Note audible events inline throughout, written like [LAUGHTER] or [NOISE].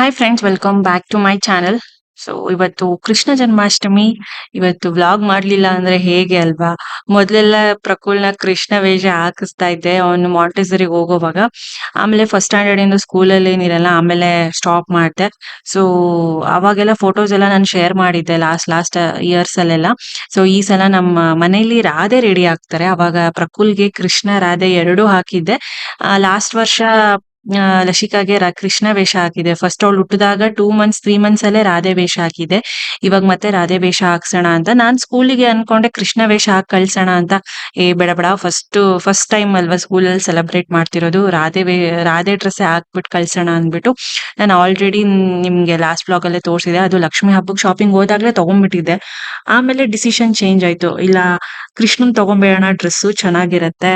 Hi friends welcome back to my channel so ಇವತ್ತು ಕೃಷ್ಣ ಜನ್ಮಾಷ್ಟಮಿ. ಇವತ್ತು vlog ಮಾಡ್ಲಿಲ್ಲ ಅಂದ್ರೆ ಹೇಗೆ ಅಲ್ವಾ? ಮೊದ್ಲೆಲ್ಲ ಪ್ರಕುಲ್ನ ಕೃಷ್ಣ ವೇಷ ಹಾಕಿಸ್ತಾ ಇದ್ದೆ, ಅವನು ಮಾಂಟೆಸರಿಗೆ ಹೋಗೋವಾಗ. ಆಮೇಲೆ ಫಸ್ಟ್ ಸ್ಟ್ಯಾಂಡರ್ಡ್ ಇಂದ ಸ್ಕೂಲಲ್ಲಿ ಏನಿರಲ್ಲ, ಆಮೇಲೆ ಸ್ಟಾಪ್ ಮಾಡ್ದೆ. ಸೊ ಅವಾಗೆಲ್ಲ ಫೋಟೋಸ್ ಎಲ್ಲ ನಾನು ಶೇರ್ ಮಾಡಿದ್ದೆ ಲಾಸ್ಟ್ ಲಾಸ್ಟ್ ಇಯರ್ಸ್ ಅಲ್ಲೆಲ್ಲ. ಸೊ ಈ ಸಲ ನಮ್ಮ ಮನೆಯಲ್ಲಿ ರಾಧೆ ರೆಡಿ ಆಗ್ತಾರೆ. ಅವಾಗ ಪ್ರಕುಲ್ಗೆ ಕೃಷ್ಣ ರಾಧೆ ಎರಡೂ ಹಾಕಿದ್ದೆ. ಲಾಸ್ಟ್ ವರ್ಷ ಆ, ಲಸಿಕಾಗೆ ರಾ ಕೃಷ್ಣ ವೇಷ ಹಾಕಿದೆ. ಫಸ್ಟ್ ಅವಳು ಹುಟ್ಟಿದಾಗ ಟೂ ಮಂತ್ಸ್ ತ್ರೀ ಮಂತ್ಸ್ ಅಲ್ಲೇ ರಾಧೆ ವೇಷ ಹಾಕಿದೆ. ಇವಾಗ ಮತ್ತೆ ರಾಧೆ ವೇಷ ಹಾಕ್ಸೋಣ ಅಂತ ನಾನ್ ಸ್ಕೂಲಿಗೆ ಅನ್ಕೊಂಡೆ ಕೃಷ್ಣ ವೇಷ ಹಾಕಿ ಕಳ್ಸೋಣ ಅಂತ. ಏ ಬೇಡ ಬೇಡ ಫಸ್ಟ್ ಫಸ್ಟ್ ಟೈಮ್ ಅಲ್ವಾ ಸ್ಕೂಲಲ್ಲಿ ಸೆಲೆಬ್ರೇಟ್ ಮಾಡ್ತಿರೋದು. ರಾಧೆ ವೇ ರಾಧೆ ಡ್ರೆಸ್ ಹಾಕ್ಬಿಟ್ಟು ಕಳ್ಸೋಣ ಅಂದ್ಬಿಟ್ಟು ನಾನು ಆಲ್ರೆಡಿ ನಿಮ್ಗೆ ಲಾಸ್ಟ್ ಬ್ಲಾಗ್ ಅಲ್ಲೇ ತೋರಿಸಿದೆ. ಅದು ಲಕ್ಷ್ಮಿ ಹಬ್ಬಕ್ಕೆ ಶಾಪಿಂಗ್ ಹೋದಾಗ್ಲೇ ತಗೊಂಡ್ಬಿಟ್ಟಿದ್ದೆ ಆಮೇಲೆ ಡಿಸಿಷನ್ ಚೇಂಜ್ ಆಯ್ತು. ಇಲ್ಲ ಕೃಷ್ಣನ್ ತಗೊಂಬೇಡೋಣ ಡ್ರೆಸ್ಸು ಚೆನ್ನಾಗಿರತ್ತೆ.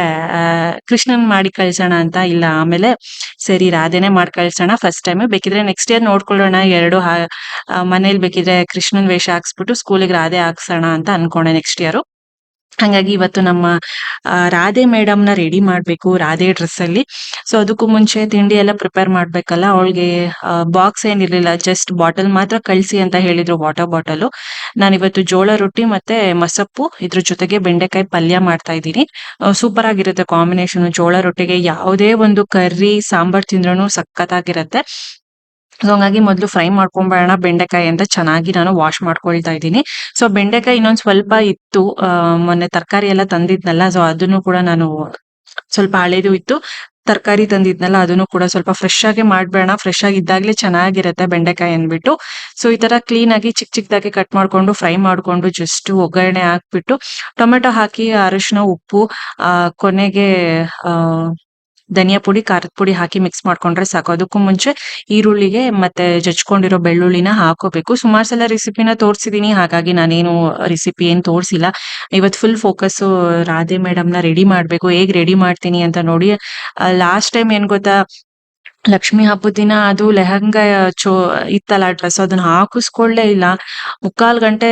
ಕೃಷ್ಣನ್ ಮಾಡಿ ಕಳ್ಸೋಣ ಅಂತ. ಇಲ್ಲ ಆಮೇಲೆ ಸರಿ, ರಾಧೆನೆ ಮಾಡ್ಕಳ್ಸೋಣ. ಫಸ್ಟ್ ಟೈಮ್ ಬೇಕಿದ್ರೆ ನೆಕ್ಸ್ಟ್ ಇಯರ್ ನೋಡ್ಕೊಳ್ಳೋಣ. ಎರಡು ಮನೇಲಿ ಬೇಕಿದ್ರೆ ಕೃಷ್ಣನ್ ವೇಷ ಹಾಕ್ಸ್ಬಿಟ್ಟು ಸ್ಕೂಲಿಗೆ ರಾಧೆ ಹಾಕ್ಸೋಣ ಅಂತ ಅನ್ಕೊಂಡೆ ನೆಕ್ಸ್ಟ್ ಇಯರ್ ಹಂಗಾಗಿ ಇವತ್ತು ನಮ್ಮ ರಾಧೆ ಮೇಡಮ್ ರೆಡಿ ಮಾಡ್ಬೇಕು, ರಾಧೆ ಡ್ರೆಸ್ ಅಲ್ಲಿ. ಸೊ ಅದಕ್ಕೂ ಮುಂಚೆ ತಿಂಡಿ ಎಲ್ಲ ಪ್ರಿಪೇರ್ ಮಾಡ್ಬೇಕಲ್ಲ, ಅವಳಿಗೆ ಬಾಕ್ಸ್ ಏನಿರ್ಲಿಲ್ಲ ಜಸ್ಟ್ ಬಾಟಲ್ ಮಾತ್ರ ಕಳ್ಸಿ ಅಂತ ಹೇಳಿದ್ರು ವಾಟರ್ ಬಾಟಲ್ ನಾನು ಇವತ್ತು ಜೋಳ ರೊಟ್ಟಿ ಮತ್ತೆ ಮಸಪ್ಪು, ಇದ್ರ ಜೊತೆಗೆ ಬೆಂಡೆಕಾಯಿ ಪಲ್ಯ ಮಾಡ್ತಾ ಇದ್ದೀನಿ. ಸೂಪರ್ ಆಗಿರುತ್ತೆ ಕಾಂಬಿನೇಷನ್ ಜೋಳ ರೊಟ್ಟಿಗೆ ಯಾವುದೇ ಒಂದು ಕರ್ರಿ ಸಾಂಬಾರ್ ತಿಂದ್ರೂ ಸಖತ್ತಾಗಿರತ್ತೆ. ಸೊ ಹಂಗಾಗಿ ಮೊದಲು ಫ್ರೈ ಮಾಡ್ಕೊಂಬೇಡ ಬೆಂಡೆಕಾಯಿ ಅಂತ ಚೆನ್ನಾಗಿ ನಾನು ವಾಶ್ ಮಾಡ್ಕೊಳ್ತಾ ಇದ್ದೀನಿ. ಸೊ ಬೆಂಡೆಕಾಯಿ ಇನ್ನೊಂದು ಸ್ವಲ್ಪ ಇತ್ತು. ಮೊನ್ನೆ ತರಕಾರಿ ಎಲ್ಲ ತಂದಿದ್ನಲ್ಲ ಸೊ ಅದನ್ನು ಕೂಡ ನಾನು ಸ್ವಲ್ಪ ಹಳೇದು ಇತ್ತು. ತರಕಾರಿ ತಂದಿದ್ನಲ್ಲ, ಅದನ್ನು ಕೂಡ ಸ್ವಲ್ಪ ಫ್ರೆಶ್ ಆಗಿ ಮಾಡಬೇಡ ಫ್ರೆಶ್ ಆಗಿ ಇದ್ದಾಗಲೇ ಚೆನ್ನಾಗಿರುತ್ತೆ ಬೆಂಡೆಕಾಯಿ ಅಂದ್ಬಿಟ್ಟು. ಸೊ ಈ ತರ ಕ್ಲೀನ್ ಆಗಿ ಚಿಕ್ಕ ಚಿಕ್ಕದಾಗಿ ಕಟ್ ಮಾಡ್ಕೊಂಡು ಫ್ರೈ ಮಾಡ್ಕೊಂಡು ಜಸ್ಟ್ ಒಗ್ಗರಣೆ ಹಾಕ್ಬಿಟ್ಟು, ಟೊಮೆಟೊ ಹಾಕಿ ಅರಿಶಿನ ಉಪ್ಪು ಕೊನೆಗೆ ಧನಿಯಾ ಪುಡಿ, ಖಾರದ ಪುಡಿ ಹಾಕಿ ಮಿಕ್ಸ್ ಮಾಡ್ಕೊಂಡ್ರೆ ಸಾಕು. ಅದಕ್ಕೂ ಮುಂಚೆ ಈರುಳ್ಳಿಗೆ ಮತ್ತೆ ಜಚ್ಕೊಂಡಿರೋ ಬೆಳ್ಳುಳ್ಳಿನ ಹಾಕೋಬೇಕು. ಸುಮಾರು ಸಲ ರೆಸಿಪಿನ ತೋರಿಸಿದೀನಿ, ಹಾಗಾಗಿ ನಾನೇನು ರೆಸಿಪಿ ಏನ್ ತೋರಿಸಿಲ್ಲ. ಇವತ್ತು ಫುಲ್ ಫೋಕಸ್ ರಾಧೆ ಮೇಡಮ್ನ ರೆಡಿ ಮಾಡ್ಬೇಕು. ಹೇಗ್ ರೆಡಿ ಮಾಡ್ತೀನಿ ಅಂತ ನೋಡಿ ಲಾಸ್ಟ್ ಟೈಮ್ ಏನ್ ಗೊತ್ತಾ ಲಕ್ಷ್ಮಿ ಹಬ್ಬದ ದಿನ ಅದು ಲೆಹಂಗಾ ಚೋ ಇತ್ತಲ್ಲ ಡ್ರೆಸ್ ಅದನ್ನ ಹಾಕಿಸ್ಕೊಳ್ಳೇ ಇಲ್ಲ. ಮುಕ್ಕಾಲ್ ಗಂಟೆ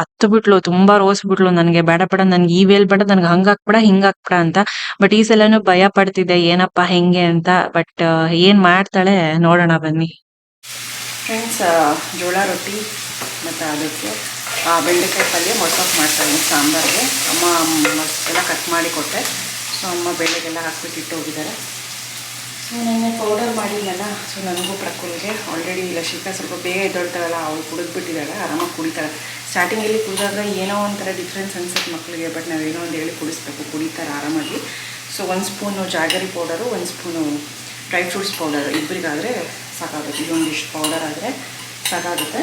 ಹತ್ತು ಬಿಟ್ಲು, ತುಂಬಾ ರೋಸ್ ಬಿಟ್ಲು ನನ್ಗೆ. ಬೇಡ ಬೇಡ, ನನ್ಗೆ ಈ ವೇಲ್ ಬೇಡ, ನನ್ಗೆ ಹಂಗ್ ಹಾಕ್ಬೇಡ, ಹಿಂಗ್ ಹಾಕ್ಬೇಡ ಅಂತ. ಬಟ್ ಈ ಸಲನು ಭಯ ಪಡ್ತಿದ್ದೆ, ಏನಪ್ಪಾ, ಹೆಂಗೆ ಅಂತ. ಬಟ್ ಏನ್ ಮಾಡ್ತಾಳೆ ನೋಡೋಣ ಬನ್ನಿ. ಫ್ರೆಂಡ್ಸ್ ಜೋಳ ರೊಟ್ಟಿ ಮತ್ತೆ ಅದಕ್ಕೆ ಬೆಂಡೆಕಾಯಿ ಪಲ್ಯ ಮೊಸರು ಮಾಡ್ತಾಳೆ ಸಾಂಬಾರ್ಗೆ. ಅಮ್ಮ ಎಲ್ಲ ಕಟ್ ಮಾಡಿ ಕೊಟ್ಟೆ. ಸೊ ಅಮ್ಮ ಬೇಳೆಗೆಲ್ಲ ಹಾಕ್ಬಿಟ್ಟು ಇಟ್ಟು ಹೋಗಿದ್ದಾರೆ. ಸೊ ಪೌಡರ್ ಮಾಡಿಲ್ಲಲ್ಲ ಸೊ ನನಗೂ ಪ್ರಕೃತಿಗೆ ಆಲ್ರೆಡಿ ಲಶಿಕಾ ಸ್ವಲ್ಪ ಬೇಗ ಎದ್ದೊಳ್ತಾಳಲ್ಲ, ಅವಳು ಕುಡಿದ್ಬಿಟ್ಟಿದ್ದಾಳೆ, ಆರಾಮಾಗಿ ಕುಡಿತಾಳೆ. ಸ್ಟಾರ್ಟಿಂಗಲ್ಲಿ ಕುಡಿದಾಗ ಏನೋ ಒಂಥರ ಡಿಫ್ರೆನ್ಸ್ ಅನ್ಸುತ್ತೆ ಮಕ್ಕಳಿಗೆ ಬಟ್ ನಾವೇನೋ ಒಂದು ಹೇಳಿ ಕುಡಿಸ್ಬೇಕು, ಕುಡಿತಾರೆ ಆರಾಮಾಗಿ. ಸೊ ಒಂದು ಸ್ಪೂನು ಜಾಗರಿ ಪೌಡರು ಒಂದು ಸ್ಪೂನು ಡ್ರೈ ಫ್ರೂಟ್ಸ್ ಪೌಡರ್ ಇಬ್ಬರಿಗಾದರೆ ಸಾಕಾಗುತ್ತೆ. ಇದೊಂದಿಷ್ಟು ಪೌಡರ್ ಆದರೆ ಸಾಕಾಗುತ್ತೆ.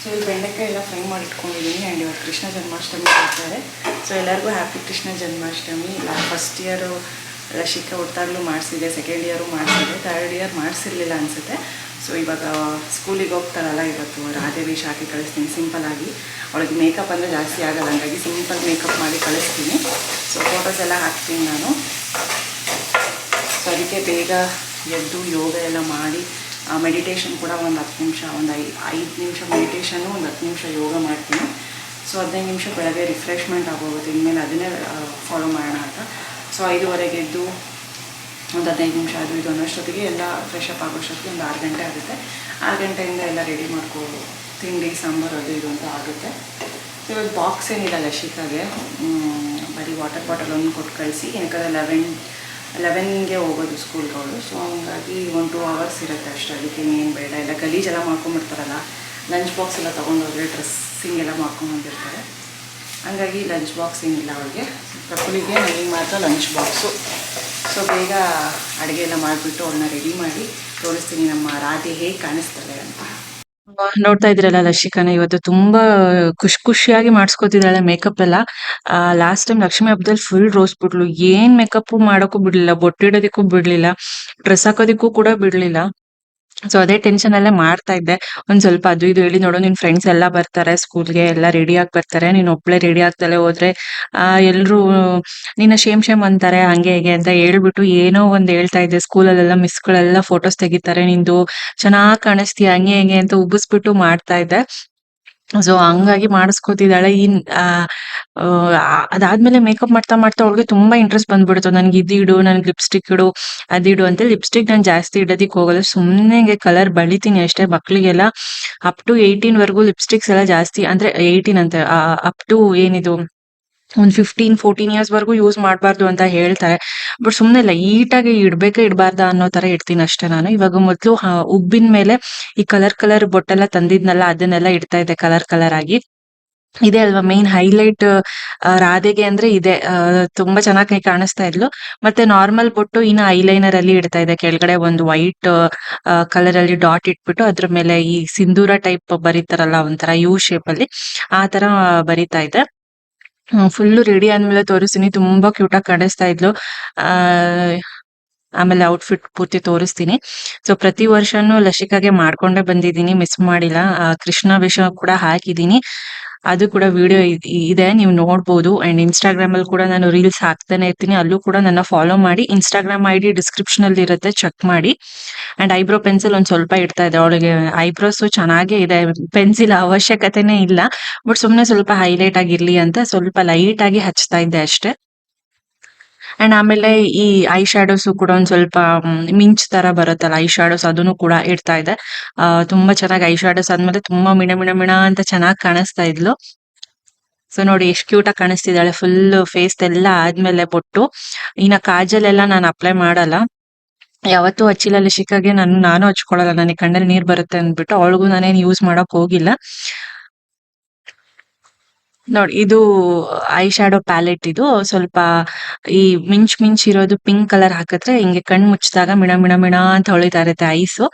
ಸೊ ಇಲ್ಲಿ ಬೆಂಡೆಕಾಯಿ ಎಲ್ಲ ಫ್ರೈ ಮಾಡಿ ಇಟ್ಕೊಂಡಿದ್ದೀನಿ ಆ್ಯಂಡ್ ಇವತ್ತು ಕೃಷ್ಣ ಜನ್ಮಾಷ್ಟಮಿ ಮಾಡ್ತಾರೆ. ಸೊ ಎಲ್ಲರಿಗೂ happy Krishna Janmashtami. First year Rashika ಹುಟ್ಟಾಗ್ಲೂ ಮಾಡಿಸಿದೆ ಸೆಕೆಂಡ್ ಇಯರು ಮಾಡಿಸಿದೆ ಥರ್ಡ್ ಇಯರ್ ಮಾಡಿಸಿರ್ಲಿಲ್ಲ ಅನಿಸುತ್ತೆ. ಸೊ ಇವಾಗ ಸ್ಕೂಲಿಗೆ ಹೋಗ್ತಾರಲ್ಲ ಇವತ್ತು, ರಾಧೇವಿ ಶಾಖೆ ಕಳಿಸ್ತೀನಿ ಸಿಂಪಲಾಗಿ ಅವಳಿಗೆ ಮೇಕಪ್ ಅಂದರೆ ಜಾಸ್ತಿ ಆಗಲ್ಲ, ಹಂಗಾಗಿ ಸಿಂಪಲ್ ಮೇಕಪ್ ಮಾಡಿ ಕಳಿಸ್ತೀನಿ. ಸೊ ಫೋಟೋಸ್ ಎಲ್ಲ ಹಾಕ್ತೀನಿ ನಾನು. ಸೊ ಅದಕ್ಕೆ ಬೇಗ ಎದ್ದು ಯೋಗ ಎಲ್ಲ ಮಾಡಿ ಮೆಡಿಟೇಷನ್ ಕೂಡ ಒಂದು ಹತ್ತು ನಿಮಿಷ, ಒಂದು ಐ, ಐದು ನಿಮಿಷ ಮೆಡಿಟೇಷನು ಒಂದು ಹತ್ತು ನಿಮಿಷ ಯೋಗ ಮಾಡ್ತೀನಿ. ಸೊ ಹದಿನೈದು ನಿಮಿಷ ಬೆಳಗ್ಗೆ ರಿಫ್ರೆಶ್ಮೆಂಟ್ ಆಗೋಗುತ್ತೆ, ಇನ್ಮೇಲೆ ಅದನ್ನೇ ಫಾಲೋ ಮಾಡೋಣ ಅಂತ. ಸೊ ಐದುವರೆಗೆ ಎದ್ದು ಒಂದು ಹದಿನೈದು ನಿಮಿಷ, ಅದು ಇದು ಅನ್ನೋಷ್ಟೊತ್ತಿಗೆ ಎಲ್ಲ ಫ್ರೆಶ್ ಅಪ್ ಆಗೋಷ್ಟೊತ್ತಿಗೆ ಒಂದು ಆರು ಗಂಟೆ ಆಗುತ್ತೆ. ಆರು ಗಂಟೆಯಿಂದ ಎಲ್ಲ ರೆಡಿ ಮಾಡ್ಕೋ, ತಿಂಡಿ, ಸಾಂಬಾರು ಅದು ಇದು ಅಂತ ಆಗುತ್ತೆ. ಇವಾಗ ಬಾಕ್ಸ್ ಏನಿಲ್ಲ ಲಶಿಕಾಗೆ ಬರೀ ವಾಟರ್ ಬಾಟಲ್ ಒಂದು ಕೊಟ್ಟು ಕಳಿಸಿ ಏನಕ್ಕಾದ್ರೆ ಲೆವೆನ್ ಲೆವೆನ್ಗೆ ಹೋಗೋದು ಸ್ಕೂಲ್ಗಳು ಸೊ ಹಂಗಾಗಿ ಒನ್ ಟೂ ಅವರ್ಸ್ ಇರುತ್ತೆ ಅಷ್ಟೇ, ಅದಕ್ಕೆ ಏನು ಬೇಡ. ಎಲ್ಲ ಗಲೀಜೆಲ್ಲ ಮಾಡ್ಕೊಂಬಿಡ್ತಾರಲ್ಲ ಲಂಚ್ ಬಾಕ್ಸ್ ಎಲ್ಲ ತೊಗೊಂಡೋದ್ರೆ ಡ್ರೆಸ್ಸಿಂಗ್ ಎಲ್ಲ ಮಾಡ್ಕೊಂಬಂದಿರ್ತಾರೆ ಹಂಗಾಗಿ ಲಂಚ್ ಬಾಕ್ಸ್ ಏನಿಲ್ಲ ಅವಳಿಗೆ ಪ್ರಕುಲಿಗೆ ನನಗೆ ಮಾತ್ರ ಲಂಚ್ ಬಾಕ್ಸು ಸೊ ಬೇಗ ಅಡುಗೆ ಎಲ್ಲ ಮಾಡಿಬಿಟ್ಟು ಅವ್ರನ್ನ ರೆಡಿ ಮಾಡಿ ತೋರಿಸ್ತೀನಿ ನಮ್ಮ ರಾಧೆ ಹೇಗೆ ಕಾಣಿಸ್ತಾಳೆ ಅಂತ. ನೋಡ್ತಾ ಇದ್ರಲ್ಲ ಲಶಿಕಾನ ಇವತ್ತು ತುಂಬಾ ಖುಷಿ ಖುಷಿಯಾಗಿ ಮಾಡಿಸ್ಕೊತಿದ್ದಾಳೆ ಮೇಕಪ್ ಎಲ್ಲ. ಲಾಸ್ಟ್ ಟೈಮ್ ಲಕ್ಷ್ಮಿ ಹಬ್ಬದಲ್ಲಿ ಫುಲ್ ರೋಸ್ ಬಿಡ್ಲು. ಏನ್ ಮೇಕಪ್ ಮಾಡೋಕ್ಕೂ ಬಿಡ್ಲಿಲ್ಲ ಬೊಟ್ಟಿಡೋದಕ್ಕೂ ಬಿಡ್ಲಿಲ್ಲ ಡ್ರೆಸ್ ಹಾಕೋದಿಕ್ಕೂ ಕೂಡ ಬಿಡ್ಲಿಲ್ಲ. ಸೊ ಅದೇ ಟೆನ್ಷನ್ ಅಲ್ಲೇ ಮಾಡ್ತಾ ಇದ್ದೆ. ಒಂದ್ ಸ್ವಲ್ಪ ಅದು ಇದು ಹೇಳಿ ನೋಡು, ನಿನ್ ಫ್ರೆಂಡ್ಸ್ ಎಲ್ಲ ಬರ್ತಾರೆ ಸ್ಕೂಲ್ಗೆ ಎಲ್ಲ ರೆಡಿ ಆಗಿ ಬರ್ತಾರೆ. ನೀನ್ ಒಬ್ಳೆ ರೆಡಿ ಆಗ್ತಲೇ ಹೋದ್ರೆ, ಆ, ಎಲ್ರು, ನಿನ್ನ ಶೇಮ್ ಶೇಮ್ ಅಂತಾರೆ, ಹಂಗೆ ಹೇಗೆ ಅಂತ ಹೇಳ್ಬಿಟ್ಟು ಏನೋ ಒಂದ್ ಹೇಳ್ತಾ ಇದ್ದೆ. ಸ್ಕೂಲಲ್ಲೆಲ್ಲ ಮಿಸ್ಗಳೆಲ್ಲ ಫೋಟೋಸ್ ತೆಗಿತಾರೆ. ನಿಂದು ಚೆನ್ನಾಗ್ ಕಾಣಿಸ್ತೀಯ, ಹಂಗೆ ಹೆಂಗೆ ಅಂತ ಉಬ್ಬಿಸ್ಬಿಟ್ಟು ಮಾಡ್ತಾ ಇದ್ದೆ. ಸೊ ಹಂಗಾಗಿ ಮಾಡಿಸ್ಕೊತಿದ್ದಾಳೆ. ಆ, ಅದಾದ್ಮೇಲೆ ಮೇಕಪ್ ಮಾಡ್ತಾ ಮಾಡ್ತಾ ಅವಳಿಗೆ ತುಂಬಾ ಇಂಟ್ರೆಸ್ಟ್ ಬಂದ್ಬಿಡ್ತು. ನನ್ಗೆ ಇದಿಡು ನನ್ಗೆ ಲಿಪ್ಸ್ಟಿಕ್ ಇಡು ಅದಿಡು ಅಂತ. ಲಿಪ್ಸ್ಟಿಕ್ ನಾನು ಜಾಸ್ತಿ ಇಡೋದಿಕ್ ಹೋಗಲ್ಲ. ಸುಮ್ಮನೆ ಕಲರ್ ಬಳಿತೀನಿ ಅಷ್ಟೇ ಮಕ್ಳಿಗೆಲ್ಲ. ಅಪ್ ಟು ಏಯ್ಟೀನ್ ವರ್ಗು ಲಿಪ್ಸ್ಟಿಕ್ಸ್ ಎಲ್ಲ ಜಾಸ್ತಿ ಅಂದ್ರೆ ಏಯ್ಟೀನ್ ಅಂತ ಅಪ್ ಟು ಏನಿದು ಒಂದ್ ಫಿಫ್ಟೀನ್ ಫೋರ್ಟೀನ್ ಇಯರ್ಸ್ ವರೆಗೂ ಯೂಸ್ ಮಾಡಬಾರ್ದು ಅಂತ ಹೇಳ್ತಾರೆ. ಬಟ್ ಸುಮ್ನೆ ಲೈಟಾಗಿ ಇಡ್ಬೇಕಾ, ಇಡಬಾರ್ದ ಅನ್ನೋ ತರ ಇಡ್ತೀನಿ ಅಷ್ಟೇ ನಾನು. ಇವಾಗ ಮೊದಲು ಉಬ್ಬಿನ ಮೇಲೆ ಈ ಕಲರ್ ಕಲರ್ ಬೊಟ್ಟೆಲ್ಲ ತಂದಿದ್ನಲ್ಲ, ಅದನ್ನೆಲ್ಲ ಇಡ್ತಾ ಇದ್ದೆ ಕಲರ್ ಕಲರ್ ಆಗಿ. ಇದೆ ಅಲ್ವಾ ಮೇನ್ ಹೈಲೈಟ್ ರಾಧೆಗೆ ಅಂದ್ರೆ ಇದೆ. ತುಂಬಾ ಚೆನ್ನಾಗಿ ಕಾಣಿಸ್ತಾ ಇದ್ಲು. ಮತ್ತೆ ನಾರ್ಮಲ್ ಬೊಟ್ಟು ಇನ್ನ ಐಲೈನರ್ ಅಲ್ಲಿ ಇಡ್ತಾ ಇದೆ ಕೆಳಗಡೆ ಒಂದು ವೈಟ್ ಕಲರ್ ಅಲ್ಲಿ ಡಾಟ್ ಇಟ್ಬಿಟ್ಟು ಅದ್ರ ಮೇಲೆ ಈ ಸಿಂಧೂರ ಟೈಪ್ ಬರೀತಾರಲ್ಲ ಒಂಥರ ಯು ಶೇಪ್ ಅಲ್ಲಿ, ಆ ತರ ಬರಿತಾ ಇದೆ ಫುಲ್ಲು ರೆಡಿ ಆದ್ಮೇಲೆ ತೋರಿಸ್ತೀನಿ. ತುಂಬಾ ಕ್ಯೂಟ್ ಆಗಿ ಕಾಣಿಸ್ತಾ ಇದ್ಲು. ಆ, ಆಮೇಲೆ ಔಟ್ಫಿಟ್ ಪೂರ್ತಿ ತೋರಿಸ್ತೀನಿ. ಸೊ ಪ್ರತಿ ವರ್ಷನೂ ಲಸಿಕಾಗೆ ಮಾಡ್ಕೊಂಡೇ ಬಂದಿದ್ದೀನಿ. ಮಿಸ್ ಮಾಡಿಲ್ಲ. ಕೃಷ್ಣ ವಿಷ ಕೂಡ ಹಾಕಿದ್ದೀನಿ. ಅದು ಕೂಡ ವಿಡಿಯೋ ಇದೆ, ನೀವು ನೋಡ್ಬೋದು. ಅಂಡ್ ಇನ್ಸ್ಟಾಗ್ರಾಮ್ ಅಲ್ಲಿ ಕೂಡ ನಾನು ರೀಲ್ಸ್ ಹಾಕ್ತಾನೆ ಇರ್ತೀನಿ. ಅಲ್ಲೂ ಕೂಡ ನನ್ನ ಫಾಲೋ ಮಾಡಿ. ಇನ್ಸ್ಟಾಗ್ರಾಮ್ ಐ ಡಿ ಡಿಸ್ಕ್ರಿಪ್ಷನ್ ಅಲ್ಲಿ ಇರುತ್ತೆ ಚೆಕ್ ಮಾಡಿ. ಅಂಡ್ ಐಬ್ರೋ ಪೆನ್ಸಿಲ್ ಒಂದ್ ಸ್ವಲ್ಪ ಇಡ್ತಾ ಇದೆ ಅವಳಿಗೆ ಐಬ್ರೋಸ್ ಚೆನ್ನಾಗೇ ಇದೆ. ಪೆನ್ಸಿಲ್ ಅವಶ್ಯಕತೆನೇ ಇಲ್ಲ. ಬಟ್ ಸುಮ್ನೆ ಸ್ವಲ್ಪ ಹೈಲೈಟ್ ಆಗಿರ್ಲಿ ಅಂತ ಸ್ವಲ್ಪ ಲೈಟ್ ಆಗಿ ಹಚ್ತಾ ಇದ್ದೆ ಅಷ್ಟೇ. ಅಂಡ್ ಆಮೇಲೆ ಈ ಐ ಶಾಡೋಸ್ ಕೂಡ ಒಂದ್ ಸ್ವಲ್ಪ ಮಿಂಚ್ ತರ ಬರುತ್ತಲ್ಲ ಐ ಶ್ಯಾಡೋಸ್ ಅದನ್ನು ಕೂಡ ಇಡ್ತಾ ಇದೆ ತುಂಬಾ ಚೆನ್ನಾಗಿ ಐ ಶ್ಯಾಡೋಸ್ ಆದ್ಮೇಲೆ ತುಂಬಾ ಮಿಣ ಮಿಣ ಮಿಣ ಅಂತ ಚೆನ್ನಾಗಿ ಕಾಣಿಸ್ತಾ ಇದ್ಲು. ಸೊ ನೋಡಿ ಎಷ್ಟು ಕ್ಯೂಟ್ ಆಗಿ ಕಾಣಿಸ್ತಿದ್ದಾಳೆ ಫುಲ್ ಫೇಸ್ ಎಲ್ಲ ಆದ್ಮೇಲೆ ಬೊಟ್ಟು. ಇನ್ನ ಕಾಜಲ್ ಎಲ್ಲ ನಾನು ಅಪ್ಲೈ ಮಾಡಲ್ಲ. ಯಾವತ್ತೂ ಹಚ್ಚಿಲ್ಲ ಲಿಶಿಕಾಗೆ ನಾನು ನಾನು ಹಚ್ಕೊಳಲ್ಲ ನನಗೆ ಕಣ್ಣಲ್ಲಿ ನೀರ್ ಬರುತ್ತೆ ಅಂದ್ಬಿಟ್ಟು, ಅವಳಿಗೂ ನಾನೇನ್ ಯೂಸ್ ಮಾಡಕ್ ಹೋಗಿಲ್ಲ. ನೋಡಿ, ಇದು ಐ ಶ್ಯಾಡೋ ಪ್ಯಾಲೆಟ್ ಇದು. ಸ್ವಲ್ಪ ಈ ಮಿಂಚ್ ಮಿಂಚ್ ಇರೋದು ಪಿಂಕ್ ಕಲರ್ ಹಾಕಿದ್ರೆ ಹಿಂಗೆ ಕಣ್ಣು ಮುಚ್ಚಿದಾಗ ಮಿಣ ಮಿಣ ಮಿಣ ಅಂತ ಹೊಳಿತಾ ಇರುತ್ತೆ ಐಸು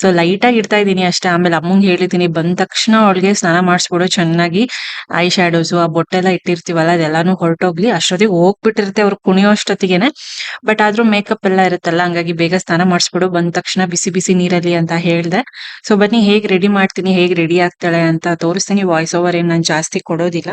ಸೊ ಲೈಟ್ ಆಗಿ ಇಡ್ತಾ ಇದೀನಿ ಅಷ್ಟೇ. ಆಮೇಲೆ ಅಮ್ಮಂಗೆ ಹೇಳಿದೀನಿ ಬಂದ ತಕ್ಷಣ ಅವಳಿಗೆ ಸ್ನಾನ ಮಾಡಿಸ್ಬಿಡು ಚೆನ್ನಾಗಿ. ಐ ಶ್ಯಾಡೋಸ್ ಆ ಬೊಟ್ಟೆಲ್ಲ ಇಟ್ಟಿರ್ತೀವಲ್ಲ, ಅದೆಲ್ಲಾನು ಹೊರಟೋಗ್ಲಿ. ಅಷ್ಟೊತ್ತಿಗೆ ಹೋಗ್ಬಿಟ್ಟಿರುತ್ತೆ ಅವ್ರು ಕುಣಿಯೋ ಅಷ್ಟೊತ್ತಿಗೆನೆ. ಬಟ್ ಆದ್ರೂ ಮೇಕಪ್ ಎಲ್ಲ ಇರುತ್ತಲ್ಲ, ಹಂಗಾಗಿ ಬೇಗ ಸ್ನಾನ ಮಾಡಿಸ್ಬಿಡು. ಬಂದ ತಕ್ಷಣ ಬಿಸಿ ಬಿಸಿ ನೀರಲ್ಲಿ ಅಂತ ಹೇಳ್ದೆ. ಸೊ ಬನ್ನಿ, ಹೇಗ್ ರೆಡಿ ಮಾಡ್ತೀನಿ, ಹೇಗ್ ರೆಡಿ ಆಗ್ತಾಳೆ ಅಂತ ತೋರಿಸ್ತೀನಿ. ವಾಯ್ಸ್ ಓವರ್ ಏನ್ ನಾನು ಜಾಸ್ತಿ ಕೊಡೋದಿಲ್ಲ.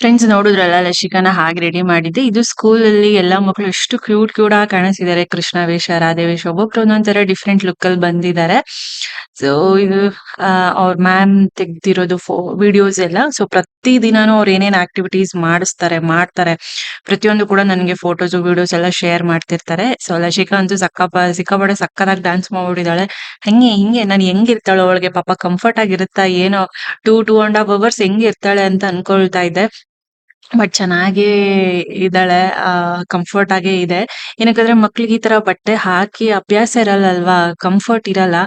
ಫ್ರೆಂಡ್ಸ್ ನೋಡಿದ್ರಲ್ಲ ಲಸಿಕಾನ ಹಾಗೆ ರೆಡಿ ಮಾಡಿದ್ದೆ. ಇದು ಸ್ಕೂಲ್ ಅಲ್ಲಿ ಎಲ್ಲಾ ಮಕ್ಕಳು ಎಷ್ಟು ಕ್ಯೂಟ್ ಕ್ಯೂಟ್ ಆಗಿ ಕಾಣಿಸಿದ್ದಾರೆ. ಕೃಷ್ಣ ವೇಷ ರಾಧೆ ವೇಷ ಒಬ್ಬೊಬ್ರು ಒಂದೊಂದರ ಡಿಫ್ರೆಂಟ್ ಲುಕ್ ಅಲ್ಲಿ ಬಂದಿದ್ದಾರೆ. ಸೊ ಇದು ಅವ್ರ ಮ್ಯಾಮ್ ತೆಗ್ದಿರೋದು ಫೋ ವಿಡಿಯೋಸ್ ಎಲ್ಲ. ಸೊ ಪ್ರತಿ ದಿನಾನು ಅವ್ರು ಏನೇನ್ ಆಕ್ಟಿವಿಟೀಸ್ ಮಾಡಿಸ್ತಾರೆ, ಮಾಡ್ತಾರೆ. ಪ್ರತಿಯೊಂದು ಕೂಡ ನನಗೆ ಫೋಟೋಸ್ ವಿಡಿಯೋಸ್ ಎಲ್ಲ ಶೇರ್ ಮಾಡ್ತಿರ್ತಾರೆ. ಸೊ ಲಸಿಕಾ ಅಂತೂ ಸಕ್ಕಪ್ಪ ಸಿಕ್ಕಾಪಟ್ಟೆ ಸಕ್ಕದಾಗಿ ಡ್ಯಾನ್ಸ್ ಮಾಡ್ಬಿಟ್ಟಿದ್ದಾಳೆ. ಹಂಗೆ, ಹಿಂಗೆ, ನಾನು ಹೆಂಗ್ ಇರ್ತಾಳೆ ಅವಳಿಗೆ? ಪಾಪ ಕಂಫರ್ಟ್ ಆಗಿರುತ್ತಾ ಏನೋ two two and half hours ಹೆಂಗ್ ಇರ್ತಾಳೆ ಅಂತ ಅನ್ಕೊಳ್ತಾ ಇದ್ದೆ. ಬಟ್ ಚೆನ್ನಾಗೇ ಇದ್ದಾಳೆ ಕಂಫರ್ಟ್ ಆಗೇ ಇದೆ. ಏನಕ್ಕಂದ್ರೆ ಮಕ್ಳಿಗೆ ಈ ತರ ಬಟ್ಟೆ ಹಾಕಿ ಅಭ್ಯಾಸ ಇರಲ್ಲಲ್ವಾ? ಕಂಫರ್ಟ್ ಇರಲ್ಲ.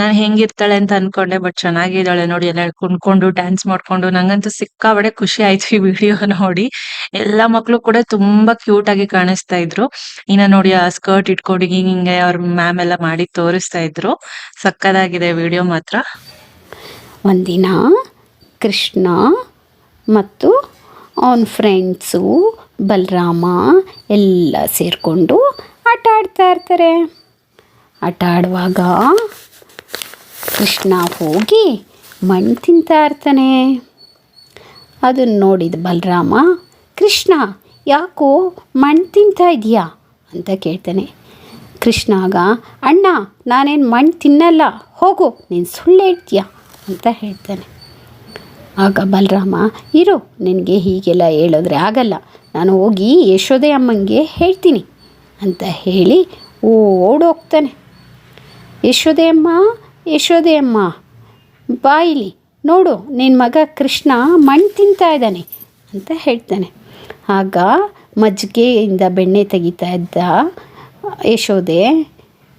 ನಾನು ಹೆಂಗಿರ್ತಾಳೆ ಅಂತ ಅನ್ಕೊಂಡೆ, ಬಟ್ ಚೆನ್ನಾಗಿದ್ದಾಳೆ ನೋಡಿ, ಎಲ್ಲ ಕುಣ್ಕೊಂಡು ಡ್ಯಾನ್ಸ್ ಮಾಡ್ಕೊಂಡು. ನಂಗಂತೂ ಸಿಕ್ಕಾಬಡೆ ಖುಷಿ ಆಯ್ತು ಈ ವಿಡಿಯೋ ನೋಡಿ. ಎಲ್ಲಾ ಮಕ್ಳು ಕೂಡ ತುಂಬಾ ಕ್ಯೂಟ್ ಆಗಿ ಕಾಣಿಸ್ತಾ ಇದ್ರು. ಇನ್ನ ನೋಡಿ, ಆ ಸ್ಕರ್ಟ್ ಇಟ್ಕೊಂಡು ಹಿಂಗೆ ಅವ್ರ ಮ್ಯಾಮ್ ಎಲ್ಲ ಮಾಡಿ ತೋರಿಸ್ತಾ ಇದ್ರು. ಸಕ್ಕದಾಗಿದೆ ವಿಡಿಯೋ ಮಾತ್ರ. ಒಂದಿನ ಕೃಷ್ಣ ಮತ್ತು ಅವನ ಫ್ರೆಂಡ್ಸು ಬಲರಾಮ ಎಲ್ಲ ಸೇರಿಕೊಂಡು ಆಟ ಆಡ್ತಾ ಇರ್ತಾರೆ. ಆಟ ಆಡುವಾಗ ಕೃಷ್ಣ ಹೋಗಿ ಮಣ್ಣು ತಿಂತಾ ಇರ್ತಾನೆ. ಅದನ್ನು ನೋಡಿದ ಬಲರಾಮ, ಕೃಷ್ಣ, ಯಾಕೋ ಮಣ್ಣು ತಿಂತಾ ಇದೆಯಾ ಅಂತ ಕೇಳ್ತಾನೆ. ಕೃಷ್ಣಾಗ ಅಣ್ಣ, ನಾನೇನು ಮಣ್ಣು ತಿನ್ನಲ್ಲ, ಹೋಗು, ನೀನು ಸುಳ್ಳು ಹೇಳ್ತೀಯಾ? ಅಂತ ಹೇಳ್ತಾನೆ. ಆಗ ಬಲರಾಮ, ಇರು, ನಿನಗೆ ಹೀಗೆಲ್ಲ ಹೇಳಿದ್ರೆ ಆಗಲ್ಲ. ನಾನು ಹೋಗಿ ಯಶೋದೆ ಅಮ್ಮಂಗೆ ಹೇಳ್ತೀನಿ ಅಂತ ಹೇಳಿ ಓಡೋಗ್ತಾನೆ. ಯಶೋದೆ ಅಮ್ಮ ಯಶೋದೆ ಅಮ್ಮ ಬಾಯಿಲಿ ನೋಡು ನಿನ್ನ ಮಗ ಕೃಷ್ಣ ಮಣ್ಣು ತಿಂತಾ ಇದ್ದಾನೆ ಅಂತ ಹೇಳ್ತಾನೆ. ಆಗ ಮಜ್ಜಿಗೆಯಿಂದ ಬೆಣ್ಣೆ ತೆಗಿತಾ ಇದ್ದ ಯಶೋದೆ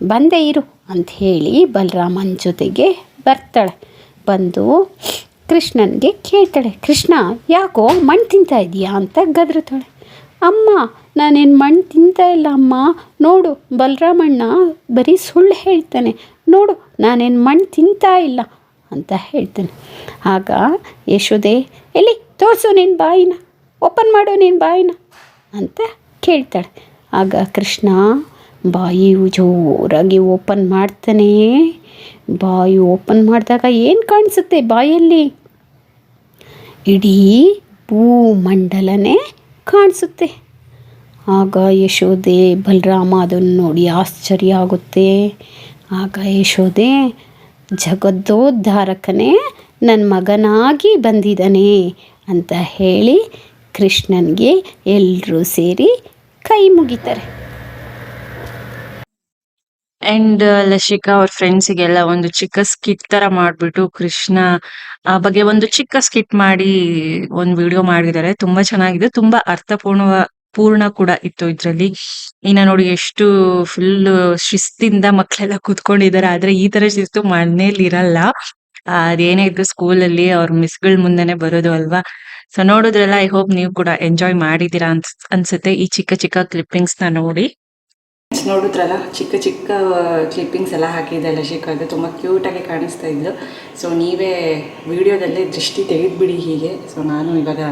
ಬಂದೆ ಇರು ಅಂತ ಹೇಳಿ ಬಲರಾಮನ ಜೊತೆಗೆ ಬರ್ತಾಳೆ. ಬಂದು ಕೃಷ್ಣನಿಗೆ ಕೇಳ್ತಾಳೆ, ಕೃಷ್ಣ, ಯಾಕೋ ಮಣ್ಣು ತಿಂತಾ ಇದೀಯಾ? ಅಂತ ಗದರುತ್ತಾಳೆ ಅಮ್ಮ, ನಾನೇನು ಮಣ್ಣು ತಿಂತಾ ಇಲ್ಲ ಅಮ್ಮ. ನೋಡು, ಬಲರಾಮಣ್ಣ ಬರೀ ಸುಳ್ಳು ಹೇಳ್ತಾನೆ. ನೋಡು, ನಾನೇನು ಮಣ್ಣು ತಿಂತಾ ಇಲ್ಲ ಅಂತ ಹೇಳ್ತಾನೆ. ಆಗ ಯಶೋದೆ ಎಲ್ಲಿ, ತೋರಿಸು ನಿನ್ನ ಬಾಯಿನ, ಓಪನ್ ಮಾಡು ನಿನ್ನ ಬಾಯಿನ ಅಂತ ಕೇಳ್ತಾಳೆ. ಆಗ ಕೃಷ್ಣ, ಬಾಯಿ ಜೋರಾಗಿ ಓಪನ್ ಮಾಡ್ತಾನೆ. ಬಾಯಿ ಓಪನ್ ಮಾಡಿದಾಗ ಏನು ಕಾಣಿಸುತ್ತೆ ಬಾಯಲ್ಲಿ? ಇಡೀ ಭೂಮಂಡಲನೇ ಕಾಣಿಸುತ್ತೆ. ಆಗ ಯಶೋದೆ ಬಲರಾಮ ಅದನ್ನು ನೋಡಿ ಆಶ್ಚರ್ಯ ಆಗುತ್ತೆ. ಆಗ ಯಶೋದೆ ಜಗದ್ದೋದ್ಧಾರಕನೇ ನನ್ನ ಮಗನಾಗಿ ಬಂದಿದ್ದಾನೆ ಅಂತ ಹೇಳಿ ಕೃಷ್ಣನಿಗೆ ಎಲ್ಲರೂ ಸೇರಿ ಕೈ ಮುಗಿತಾರೆ. ಅಂಡ್ ಲಶಿಕಾ ಅವ್ರ ಫ್ರೆಂಡ್ಸಿಗೆಲ್ಲ ಒಂದು ಚಿಕ್ಕ ಸ್ಕಿಟ್ ತರ ಮಾಡ್ಬಿಟ್ಟು ಕೃಷ್ಣ, ಆ ಬಗ್ಗೆ ಒಂದು ಚಿಕ್ಕ ಸ್ಕಿಟ್ ಮಾಡಿ ಒಂದು ವಿಡಿಯೋ ಮಾಡಿದ್ದಾರೆ. ತುಂಬಾ ಚೆನ್ನಾಗಿದೆ. ತುಂಬಾ ಅರ್ಥಪೂರ್ಣ ಪೂರ್ಣ ಕೂಡ ಇತ್ತು ಇದ್ರಲ್ಲಿ. ಇನ್ನ ನೋಡಿ ಎಷ್ಟು ಫುಲ್ ಶಿಸ್ತಿಂದ ಮಕ್ಕಳೆಲ್ಲ ಕುತ್ಕೊಂಡಿದ್ದಾರೆ. ಆದ್ರೆ ಈ ತರ ಶಿಸ್ತು ಮನೇಲಿ ಇರಲ್ಲ ಅದೇನೇ ಇದ್ರು ಸ್ಕೂಲ್ ಅಲ್ಲಿ ಅವ್ರ ಮಿಸ್ಗಳ ಮುಂದೆನೆ ಬರೋದು ಅಲ್ವಾ? ಸೊ ನೋಡಿದ್ರಲ್ಲ ಐ ಹೋಪ್ ನೀವು ಕೂಡ ಎಂಜಾಯ್ ಮಾಡಿದೀರಾ ಅನ್ಸ್, ಅನ್ಸುತ್ತೆ. ಈ ಚಿಕ್ಕ ಚಿಕ್ಕ ಕ್ಲಿಪ್ಪಿಂಗ್ಸ್ನ ನೋಡಿ. ನೋಡಿದ್ರಲ್ಲ, ಚಿಕ್ಕ ಚಿಕ್ಕ ಕ್ಲಿಪ್ಪಿಂಗ್ಸ್ ಎಲ್ಲ ಹಾಕಿದೆ ಅದು ತುಂಬ ಕ್ಯೂಟಾಗಿ ಕಾಣಿಸ್ತಾ ಇದ್ದು ಸೊ ನೀವೇ ವಿಡಿಯೋದಲ್ಲೇ ದೃಷ್ಟಿ ತೆಗೆದುಬಿಡಿ ಹೀಗೆ. ಸೊ ನಾನು ಇವಾಗ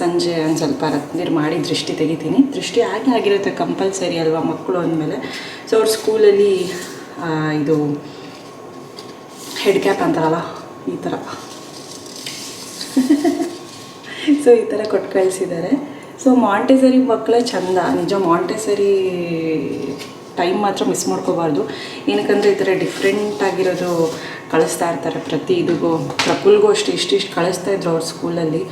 ಸಂಜೆ ಒಂದು ಸ್ವಲ್ಪ ರತ್ನೀರು ಮಾಡಿ ದೃಷ್ಟಿ ತೆಗಿತೀನಿ. ದೃಷ್ಟಿ ಹಾಗೆ ಆಗಿರುತ್ತೆ ಕಂಪಲ್ಸರಿ ಅಲ್ವಾ ಮಕ್ಕಳು ಅಂದಮೇಲೆ. ಸೊ ಅವ್ರ ಸ್ಕೂಲಲ್ಲಿ ಇದು ಹೆಡ್ ಕ್ಯಾಪ್ ಅಂತಾರಲ್ಲ, ಈ ಥರ ಸೊ [LAUGHS] ಈ ಥರ ಕೊಟ್ಟು ಕಳಿಸಿದ್ದಾರೆ ಸೊ ಮಾಂಟೆಸರಿ ಮಕ್ಕಳೇ ಚಂದ, ನಿಜ ಮಾಂಟೆಸರಿ ಟೈಮ್ ಮಾತ್ರ ಮಿಸ್ ಮಾಡ್ಕೋಬಾರ್ದು. ಏನಕ್ಕಂದರೆ ಈ ಥರ ಡಿಫ್ರೆಂಟ್ ಆಗಿರೋದು ಕಳಿಸ್ತಾ ಇರ್ತಾರೆ ಪ್ರತಿ ಇದಿಗೂ. ಪ್ರಕುಲ್ಗೂ ಅಷ್ಟು, ಇಷ್ಟಿಷ್ಟು ಕಳಿಸ್ತಾ ಇದ್ರು ಅವ್ರ ಸ್ಕೂಲಲ್ಲಿ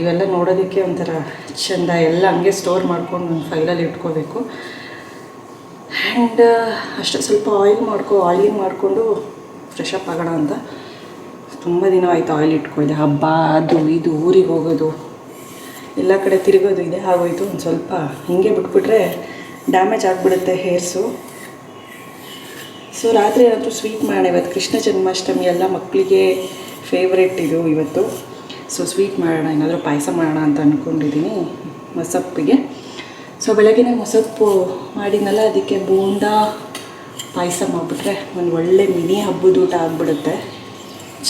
ಇವೆಲ್ಲ ನೋಡೋದಕ್ಕೆ ಒಂಥರ ಚೆಂದ, ಎಲ್ಲ ಹಂಗೆ ಸ್ಟೋರ್ ಮಾಡ್ಕೊಂಡು ಒಂದು ಫೈಲಲ್ಲಿ ಇಟ್ಕೋಬೇಕು. ಆ್ಯಂಡ್ ಅಷ್ಟೇ, ಸ್ವಲ್ಪ ಆಯಿಲ್ ಮಾಡ್ಕೊ ಆಯಿಲ್ ಮಾಡಿಕೊಂಡು ಫ್ರೆಶ್ ಅಪ್ ಆಗೋಣ ಅಂತ. ತುಂಬ ದಿನ ಆಯಿತು ಆಯಿಲ್ ಇಟ್ಕೊಂಡಿದ್ದೆ ಹಬ್ಬ, ಅದು, ಇದು, ಊರಿಗೆ ಹೋಗೋದು. ಎಲ್ಲ ಕಡೆ ತಿರುಗೋದು, ಇದೆ ಆಗೋಯ್ತು. ಒಂದು ಸ್ವಲ್ಪ ಹಿಂಗೆ ಬಿಟ್ಬಿಟ್ರೆ ಡ್ಯಾಮೇಜ್ ಆಗಿಬಿಡುತ್ತೆ ಹೇರ್ಸು ಸೊ. ರಾತ್ರಿ ಏನಾದರೂ ಸ್ವೀಟ್ ಮಾಡೋಣ ಇವತ್ತು ಕೃಷ್ಣ ಜನ್ಮಾಷ್ಟಮಿ ಎಲ್ಲ ಮಕ್ಕಳಿಗೆ ಫೇವ್ರೆಟ್ ಇದು ಇವತ್ತು. ಸೊ ಸ್ವೀಟ್ ಮಾಡೋಣ, ಏನಾದರೂ ಪಾಯಸ ಮಾಡೋಣ ಅಂತ ಅಂದ್ಕೊಂಡಿದ್ದೀನಿ ಮೊಸಪ್ಪಿಗೆ. ಸೊ ಬೆಳಗ್ಗೆ ಮೊಸಪ್ಪು ಮಾಡಿದ್ನಲ್ಲ, ಅದಕ್ಕೆ ಬೋಂಡ ಪಾಯಸ ಮಾಡಿಬಿಟ್ರೆ ಒಂದು ಒಳ್ಳೆ ಮಿನಿ ಹಬ್ಬದ ಊಟ ಆಗಿಬಿಡುತ್ತೆ.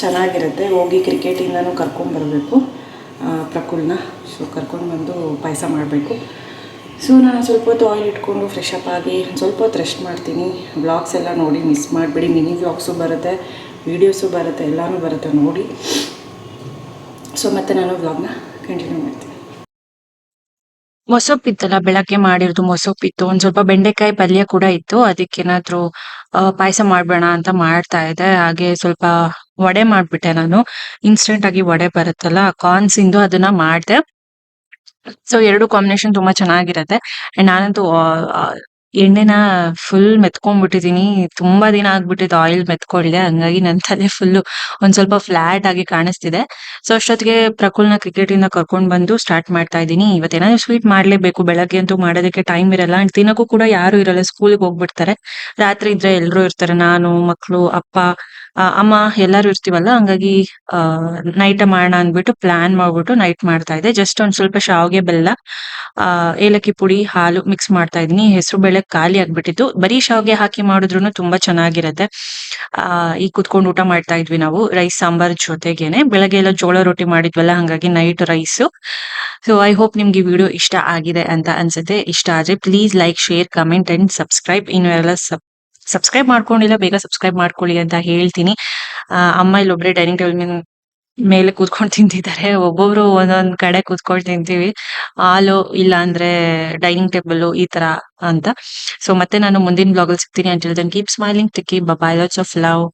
ಚೆನ್ನಾಗಿರುತ್ತೆ. ಹೋಗಿ ಕ್ರಿಕೆಟಿಂದನೂ ಕರ್ಕೊಂಬರ್ಬೇಕು ಪ್ರಕುಲ್ನ. ಸೊ ಕರ್ಕೊಂಡು ಬಂದು ಪಾಯಸ ಮಾಡಬೇಕು. ಸೊ ನಾನು ಸ್ವಲ್ಪ ಹೊತ್ತು ಆಯಿಲ್ ಇಟ್ಕೊಂಡು ಫ್ರೆಶ್ ಅಪ್ ಆಗಿ ಸ್ವಲ್ಪ ಹೊತ್ತು ರೆಸ್ಟ್ ಮಾಡ್ತೀನಿ. ಬ್ಲಾಗ್ಸ್ ಎಲ್ಲ ನೋಡಿ ಮಿಸ್ ಮಾಡಿಬಿಡಿ. ಮಿನಿ ವ್ಲಾಗ್ಸು ಬರುತ್ತೆ ವೀಡಿಯೋಸು ಬರುತ್ತೆ, ಎಲ್ಲನೂ ಬರುತ್ತೆ ನೋಡಿ. ಸೊ ಮತ್ತೆ ನಾನು ವ್ಲಾಗ್ನ ಕಂಟಿನ್ಯೂ ಮಾಡ್ತೀನಿ. ಮೊಸೊಪ್ಪಿತ್ತಲ್ಲ, ಬೆಳಗ್ಗೆ ಮಾಡಿರೋದು ಮೊಸೊಪ್ಪಿತ್ತು. ಒಂದು ಸ್ವಲ್ಪ ಬೆಂಡೆಕಾಯಿ ಪಲ್ಯ ಕೂಡ ಇತ್ತು. ಅದಕ್ಕೇನಾದ್ರೂ ಪಾಯಸ ಮಾಡಬೇಡ ಅಂತ ಮಾಡ್ತಾ ಇದ್ದೆ. ಹಾಗೆ ಸ್ವಲ್ಪ ವಡೆ ಮಾಡ್ಬಿಟ್ಟೆ ನಾನು. ಇನ್ಸ್ಟೆಂಟಾಗಿ ವಡೆ ಬರುತ್ತಲ್ಲ ಕಾರ್ನ್ಸ್ ಅದನ್ನು ಅದನ್ನ ಮಾಡ್ದೆ. ಸೊ ಎರಡು ಕಾಂಬಿನೇಷನ್ ತುಂಬಾ ಚೆನ್ನಾಗಿರತ್ತೆ. ಅಂಡ್ ನಾನಂತೂ ಎಣ್ಣೆನ ಫುಲ್ ಮೆತ್ಕೊಂಡ್ಬಿಟ್ಟಿದೀನಿ. ತುಂಬಾ ದಿನ ಆಗ್ಬಿಟ್ಟಿದ್ದು ಆಯಿಲ್ ಮೆತ್ಕೊಳ್ಳಿದೆ ಹಂಗಾಗಿ ನನ್ ತಲೆ ಫುಲ್ ಒಂದ್ ಸ್ವಲ್ಪ ಫ್ಲಾಟ್ ಆಗಿ ಕಾಣಿಸ್ತಿದೆ. ಸೊ ಅಷ್ಟೊತ್ತಿಗೆ ಪ್ರಕುಲ್ನ ಕ್ರಿಕೆಟ್ ಇಂದ ಕರ್ಕೊಂಡ್ ಬಂದು ಸ್ಟಾರ್ಟ್ ಮಾಡ್ತಾ ಇದ್ದೀನಿ. ಇವತ್ತೇನಾದ್ರು ಸ್ವೀಟ್ ಮಾಡ್ಲೇಬೇಕು. ಬೆಳಗ್ಗೆ ಅಂತೂ ಮಾಡೋದಕ್ಕೆ ಟೈಮ್ ಇರಲ್ಲ. ಅಂಡ್ ತಿನ್ನಕ್ಕೂ ಕೂಡ ಯಾರು ಇರಲ್ಲ. ಸ್ಕೂಲ್ಗೆ ಹೋಗ್ಬಿಡ್ತಾರೆ. ರಾತ್ರಿ ಇದ್ರೆ ಎಲ್ರು ಇರ್ತಾರೆ. ನಾನು, ಮಕ್ಳು, ಅಪ್ಪ ಅಮ್ಮ ಎಲ್ಲಾರು ಇರ್ತೀವಲ್ಲ, ಹಂಗಾಗಿ, ಆ ನೈಟ್ ಮಾಡೋಣ ಅಂದ್ಬಿಟ್ಟು ಪ್ಲಾನ್ ಮಾಡ್ಬಿಟ್ಟು ನೈಟ್ ಮಾಡ್ತಾ ಇದ್ದೆ. ಜಸ್ಟ್ ಒಂದ್ ಸ್ವಲ್ಪ ಶಾವಿಗೆ ಬೆಲ್ಲ, ಆ, ಏಲಕ್ಕಿ ಪುಡಿ, ಹಾಲು ಮಿಕ್ಸ್ ಮಾಡ್ತಾ ಇದೀನಿ ಹೆಸರು ಬೇಳೆ ಖಾಲಿ ಆಗ್ಬಿಟ್ಟಿತ್ತು ಬರೀ ಶಾವಿಗೆ ಹಾಕಿ ಮಾಡಿದ್ರು ತುಂಬಾ ಚೆನ್ನಾಗಿರತ್ತೆ. ಆ ಈ ಕುತ್ಕೊಂಡು ಊಟ ಮಾಡ್ತಾ ಇದ್ವಿ ನಾವು ರೈಸ್ ಸಾಂಬಾರ್ ಜೊತೆಗೇನೆ. ಬೆಳಗ್ಗೆ ಎಲ್ಲ ಜೋಳ ರೊಟ್ಟಿ ಮಾಡಿದ್ವಲ್ಲ, ಹಂಗಾಗಿ night rice so I hope ನಿಮ್ಗೆ ಈ ವಿಡಿಯೋ ಇಷ್ಟ ಆಗಿದೆ ಅಂತ ಅನ್ಸುತ್ತೆ. ಇಷ್ಟ ಆದ್ರೆ please like share comment and subscribe ಇನ್ನು ಎಲ್ಲ ಸಬ್ಸ್ಕ್ರೈಬ್ ಮಾಡ್ಕೊಂಡಿಲ್ಲ, ಬೇಗ ಸಬ್ಸ್ಕ್ರೈಬ್ ಮಾಡ್ಕೊಳ್ಳಿ ಅಂತ ಹೇಳ್ತೀನಿ. ಅಮ್ಮ ಇಲ್ಲೊಬ್ರೆ ಡೈನಿಂಗ್ ಟೇಬಲ್ ಮೇಲೆ ಮೇಲೆ ಕೂತ್ಕೊಂಡು ತಿಂತಿದ್ದಾರೆ. ಒಬ್ಬೊಬ್ರು ಒಂದೊಂದ್ ಕಡೆ ಕೂತ್ಕೊಂಡು ತಿಂತೀವಿ. ಹಾಲು ಇಲ್ಲ ಅಂದ್ರೆ ಡೈನಿಂಗ್ ಟೇಬಲ್ ಈ ತರ ಅಂತ. ಸೊ ಮತ್ತೆ ನಾನು ಮುಂದಿನ ಬ್ಲಾಗ್ ಅಲ್ಲಿ ಸಿಗ್ತೀನಿ. ಅಂತ then keep smiling to keep bye lots of love